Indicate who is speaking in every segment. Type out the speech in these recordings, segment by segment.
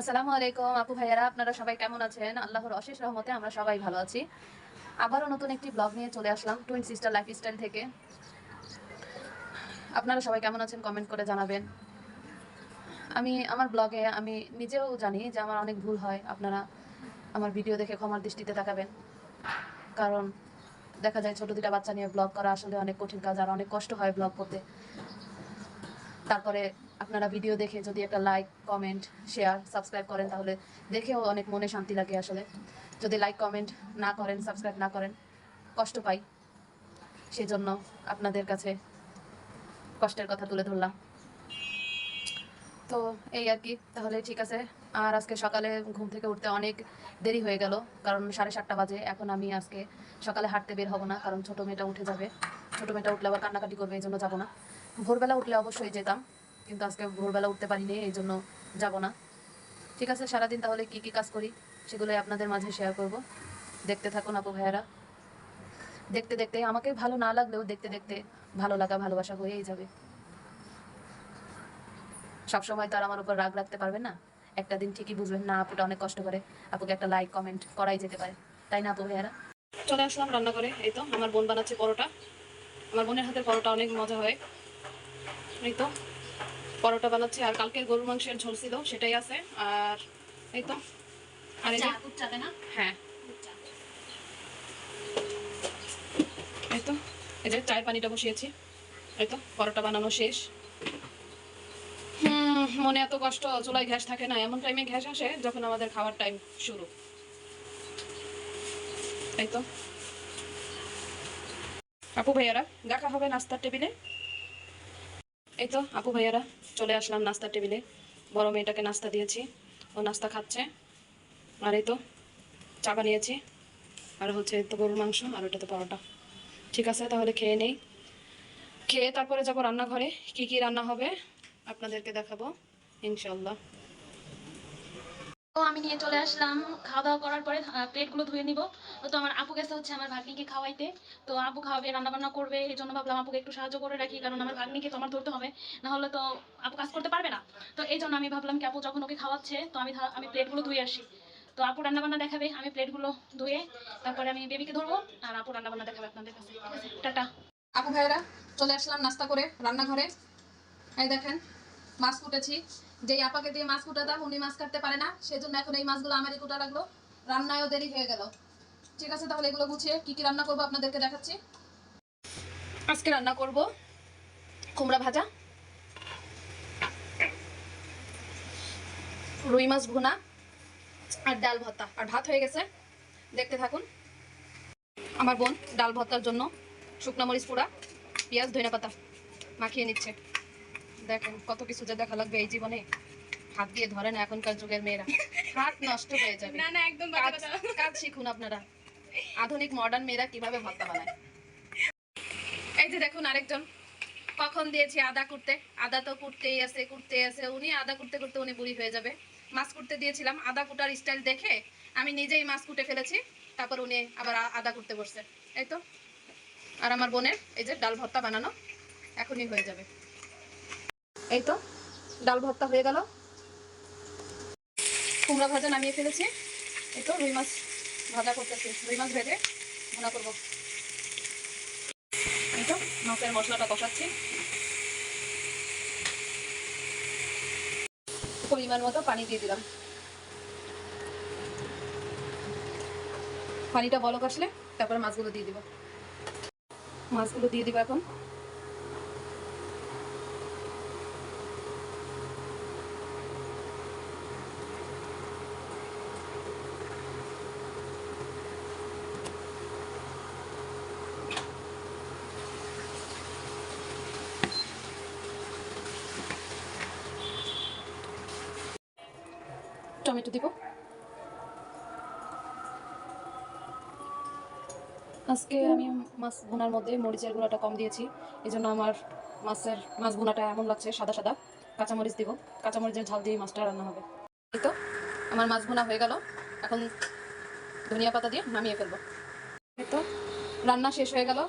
Speaker 1: আসসালামু আলাইকুম, আপু ভাইয়ারা, আপনারা সবাই কেমন আছেন? আল্লাহর অশেষ রহমতে আমরা সবাই ভালো আছি। আবারও নতুন একটি ব্লগ নিয়ে চলে আসলাম টুইন সিস্টার লাইফস্টাইল থেকে। আপনারা সবাই কেমন আছেন কমেন্ট করে জানাবেন। আমি, আমার ব্লগে আমি নিজেও জানি যে আমার অনেক ভুল হয়, আপনারা আমার ভিডিও দেখে ক্ষমার দৃষ্টিতে তাকাবেন। কারণ দেখা যায় ছোট দুটা বাচ্চা নিয়ে ব্লগ করা আসলে অনেক কঠিন কাজ আর অনেক কষ্ট হয় ব্লগ করতে। তারপরে আপনারা ভিডিও দেখে যদি একটা লাইক কমেন্ট শেয়ার সাবস্ক্রাইব করেন, তাহলে দেখেও অনেক মনে শান্তি লাগে আসলে। যদি লাইক কমেন্ট না করেন সাবস্ক্রাইব না করেন, কষ্ট পাই। সেই জন্য আপনাদের কাছে কষ্টের কথা তুলে ধরলাম। তো এই আর কি, তাহলে ঠিক আছে। আর আজকে সকালে ঘুম থেকে উঠতে অনেক দেরি হয়ে গেল, কারণ সাড়ে সাতটা বাজে। এখন আমি আজকে সকালে হাঁটতে বের হব না, কারণ ছোটো মেয়েটা উঠে যাবে। ছোটো মেয়েটা উঠলে আবার কান্নাকাটি করবে, এই জন্য যাব না। ভোরবেলা উঠলে অবশ্যই যেতাম। কিন্তু আজকে ভোরবেলা উঠতে পারিনি, এই জন্য যাব না। ঠিক আছে, সারাদিন তাহলে কি কি কাজ করি সেগুলোই আপনাদের মাঝে শেয়ার করব। দেখতে থাকুন আপু ভাইয়ারা। দেখতে দেখতে, আমাকে ভালো না লাগলেও দেখতে দেখতে ভালো লাগা, ভালোবাসা হয়েই যাবে। সবসময় তো আর আমার উপর রাগ রাখতে পারবেন না। একটা দিন ঠিকই বুঝবেন, না, আপুটা অনেক কষ্ট করে। আপুকে একটা লাইক কমেন্ট করাই যেতে পারে। তাই না, আপু ভাইয়ারা? চলে আসলাম রান্না করে এই তো, আমার বোন বানাচ্ছে পরোটা। আমার বোনের হাতের পরোটা অনেক মজা হয়। এই তো পরোটা বানাচ্ছে আর কালকের গরুর মাংসের ঝোল ছিল সেটাই আছে। আর এই তো। আর এই
Speaker 2: না?
Speaker 1: হ্যাঁ। এই তো। এই যে চায়ের পানিটা বসিয়েছি। এই তো পরোটা বানানো শেষ। হুম মনে এত কষ্ট চুলায় গ্যাস থাকে না। এমন টাইমে গ্যাস আসে যখন আমাদের খাওয়ার টাইম শুরু। এই তো। আপু ভাইয়ারা দেখা হবে নাস্তার টেবিলে। এই তো, আপু ভাইয়ারা, চলে আসলাম নাস্তার টেবিলে। বড় মেয়েটাকে নাস্তা দিয়েছি, ও নাস্তা খাচ্ছে। আর এই তো, চা বানিয়েছি। আর হচ্ছে তো গরুর মাংস, আর ওটা তো পরোটা। ঠিক আছে, তাহলে খেয়ে নেই। খেয়ে তারপরে যাব রান্নাঘরে। কি কি রান্না হবে, আপনাদেরকে দেখাবো ইনশাল্লাহ
Speaker 2: তো আমি নিয়ে চলে আসলাম। খাওয়া দাওয়া করার পরে প্লেটগুলো ধুয়ে নিব। তো আমার আপু গেছে হচ্ছে আমার ভাগ্নিকে খাওয়াইতে। তো আপু খাওয়াবে রান্না বান্না করবে, এই জন্য ভাবলাম আপুকে একটু সাহায্য করে রাখি, কারণ আমার ভাগ্নিকে তো আমার ধরতে হবে। না হলে তো আপু কাজ করতে পারবে না। তো এই জন্য আমি ভাবলাম কি, আপু যখন ওকে খাওয়াচ্ছে, তো আমি আমি প্লেটগুলো ধুয়ে আসি। তো আপু রান্না বান্না দেখাবে, আমি প্লেটগুলো ধুয়ে তারপরে আমি বেবিকে ধরবো, আর আপু রান্না বান্না দেখাবে আপনাদের কাছে। টাটা।
Speaker 1: আপু ভাইয়েরা, চলে আসলাম নাস্তা করে, রান্নাঘরে। এই দেখেন মাছ কুটেছি। যেই আপাকে দিয়ে মাছ কুটাতাম, উনি মাছ কাটতে পারে না। সেজন্য এখন এই মাছগুলো আমারই কুটা লাগল। রান্নায়ও দেরি হয়ে গেল। ঠিক আছে, তাহলে এগুলো গুছিয়ে কি কি রান্না করব আপনাদেরকে দেখাচ্ছি। আজকে রান্না করব কুমড়া ভাজা, রুই মাছ ভুনা আর ডাল ভর্তা। আর ভাত হয়ে গেছে। দেখতে থাকুন। আমার বোন ডাল ভর্তার জন্য শুকনো মরিচ পোড়া, পেঁয়াজ ধনিয়া পাতা মাখিয়ে নিচ্ছে। দেখেন কত কিছু যে দেখা লাগবে এই জীবনে। হাত দিয়ে ধরে না এখনকার যুগের মেয়েরা। হাত নষ্ট হয়ে যাবে।
Speaker 2: না না একদম
Speaker 1: কাজ শিখুন আপনারা। আধুনিক মডার্ন মেয়েরা কীভাবে ভর্তা বানায়। এই যে দেখুন আরেকজন। কখন দিয়েছি আদা করতে আদা তো কুটতেই আছে কুটতেই আছে। উনি আদা করতে করতে উনি বুড়ি হয়ে যাবে। মাছ কুটতে দিয়েছিলাম। আদা কুটার স্টাইল দেখে আমি নিজেই মাছ কুটে ফেলেছি। তারপর উনি আবার আদা করতে বসছে। এই তো। আর আমার বোনের এই যে ডাল ভর্তা বানানো এখনই হয়ে যাবে। এই তো, ডাল ভর্তা হয়ে গেল। কুমড়া ভাজা নামিয়ে ফেলেছি। এই তো, রুই মাছ ভাজা করতেছি। রুই মাছ ভেজে ভুনা করব। এই তো মাছের মশলাটা কষাচ্ছি। পরিমাণ মতো পানি দিয়ে দিলাম। পানিটা বলক আসলে, তারপরে মাছগুলো দিয়ে দিব। মাছগুলো দিয়ে দিব এখন। টমেটো দিব। আজকে আমি মাছ ভুনার মধ্যে মরিচের গুঁড়াটা কম দিয়েছি। এই জন্য আমার মাছের, মাছ ভুনাটা এমন লাগছে, সাদা সাদা। কাঁচামরিচ দিব। কাঁচামরিচের ঝাল দিয়ে মাছটা রান্না হবে। এই তো, আমার মাছ ভুনা হয়ে গেল। এখন ধনিয়া পাতা দিয়ে নামিয়ে ফেলব। এই তো, রান্না শেষ হয়ে গেল।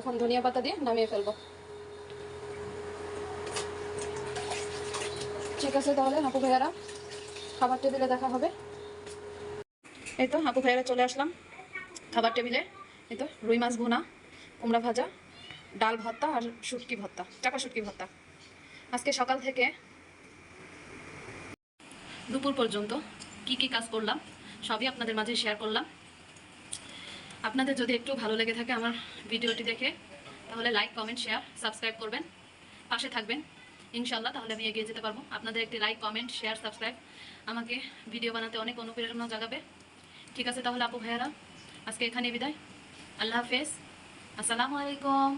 Speaker 1: এখন ধনিয়া পাতা দিয়ে নামিয়ে ফেলব। ঠিক আছে তাহলে, হাঁপু ভাইয়ারা। খাবার টেবিলে দেখা হবে। এই তো, আপু ভাইয়েরা চলে আসলাম খাবার টেবিলে। এই তো, রুই মাছ ভুনা, কুমড়া ভাজা, ডাল ভর্তা আর শুটকি ভর্তা চাকা শুটকি ভর্তা। আজকে সকাল থেকে দুপুর পর্যন্ত কি কি কাজ করলাম, সবই আপনাদের মাঝে শেয়ার করলাম। আপনাদের যদি একটু ভালো লেগে থাকে আমার ভিডিওটি দেখে, তাহলে লাইক কমেন্ট শেয়ার সাবস্ক্রাইব করবেন, পাশে থাকবেন। ইনশাল্লাহ তাহলে আমি এগিয়ে যেতে পারব। আপনাদের একটি লাইক কমেন্ট শেয়ার সাবস্ক্রাইব আমাকে ভিডিও বানাতে অনেক অনুপ্রেরণা জাগাবে। ঠিক আছে তাহলে আপু ভাইয়ারা, আজকে এখানে বিদায়। আল্লাহ হাফেজ। আসসালামু আলাইকুম।